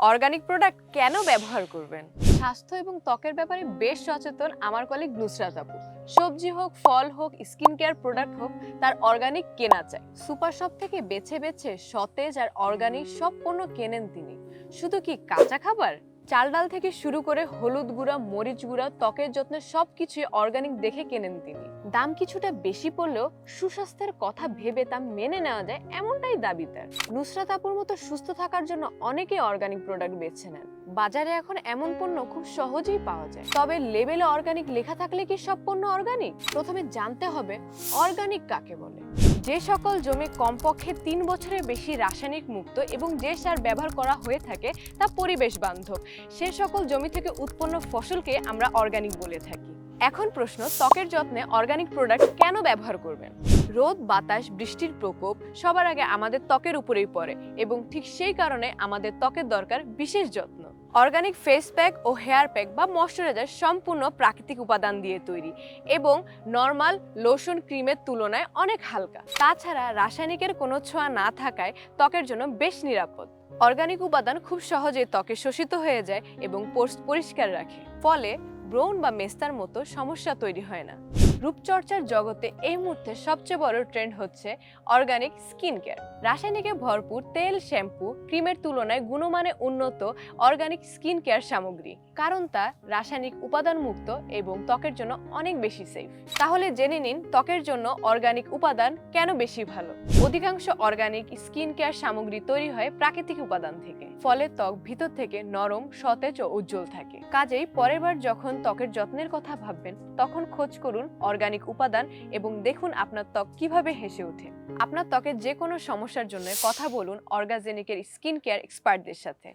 Organic product কেন ব্যবহার করবেন? স্বাস্থ্য এবং ত্বকের ব্যাপারে বেশ সচেতন আমার কলিগ নুসরাত আপু। সবজি হোক, ফল হোক স্কিন কেয়ার প্রোডাক্ট হোক, তার অর্গানিক কেনা চাই। সুপার শপ থেকে বেছে বেছে সতেজ আর অর্গানিক সব পণ্য কেনেন তিনি। শুধু কি কাঁচা খাবার? চাল ডাল থেকে শুরু করে হলুদ গুঁড়া, মরিচ গুঁড়া, ত্বকের যত্নের সবকিছুই অর্গানিক দেখে কেনেন তিনি। দাম কিছুটা বেশি পড়লেও সুস্বাস্থ্যের কথা ভেবে তা মেনে নেওয়া যায় এমনটাই দাবি তার। নুসরাত আপুর মতো সুস্থ থাকার জন্য অনেকেই অর্গানিক প্রোডাক্ট বেছে নেন। বাজারে এখন এমন পণ্য খুব সহজেই পাওয়া যায়। তবে লেবেলে অর্গানিক লেখা থাকলে কি সব পণ্য অর্গানিক প্রথমে জানতে হবে অর্গানিক কাকে বলে? যে সকল জমি কমপক্ষে তিন বছরের বেশি রাসায়নিক মুক্ত এবং যে সার ব্যবহার করা হয়ে থাকে তা পরিবেশ বান্ধব। সে সকল জমি থেকে উৎপন্ন ফসলকে আমরা অর্গানিক বলে থাকি। এখন প্রশ্ন, ত্বকের যত্নে অর্গানিক প্রোডাক্ট কেন ব্যবহার করবেন? রোদ, বাতাস, বৃষ্টির প্রকোপ সবার আগে আমাদের ত্বকের উপরেই পড়ে এবং ঠিক সেই কারণে আমাদের ত্বকের দরকার বিশেষ যত্ন। অর্গানিক ফেস প্যাক ও হেয়ার প্যাক বা ময়শ্চারাইজার সম্পূর্ণ প্রাকৃতিক উপাদান দিয়ে তৈরি এবং নর্মাল লোশন ক্রিমের তুলনায় অনেক হালকা। তাছাড়া রাসায়নিকের কোনো ছোঁয়া না থাকায় ত্বকের জন্য বেশ নিরাপদ। অর্গানিক উপাদান খুব সহজে ত্বকে শোষিত হয়ে যায় এবং পোর্স পরিষ্কার রাখে, ফলে ব্রণ বা মেস্তার মতো সমস্যা তৈরি হয় না। রূপচর্চার জগতে এই মুহূর্তে সবচেয়ে বড় ট্রেন্ড হচ্ছে অর্গানিক স্কিন কেয়ার রাসায়নিকে ভরপুর তেল শ্যাম্পু ক্রিমের তুলনায় গুণমানে উন্নত অর্গানিক স্কিন কেয়ার সামগ্রী। কারণ তা রাসায়নিক উপাদান মুক্ত এবং ত্বকের জন্য অনেক বেশি সেফ তাহলে জেনে নিন ত্বকের জন্য অর্গানিক উপাদান কেন বেশি ভালো? অধিকাংশ অর্গানিক স্কিন কেয়ার সামগ্রী তৈরি হয় প্রাকৃতিক উপাদান থেকে। ফলে ত্বক ভিতর থেকে নরম, সতেজ ও উজ্জ্বল থাকে। কাজেই পরের বার যখন ত্বকের যত্নের কথা ভাববেন, তখন খোঁজ করুন অর্গানিক উপাদান এবং দেখুন আপনার ত্বক কীভাবে হেসে ওঠে। আপনার ত্বকের যে কোনো সমস্যার জন্য কথা বলুন অর্গাজেনিকের স্কিন কেয়ার এক্সপার্টদের সাথে।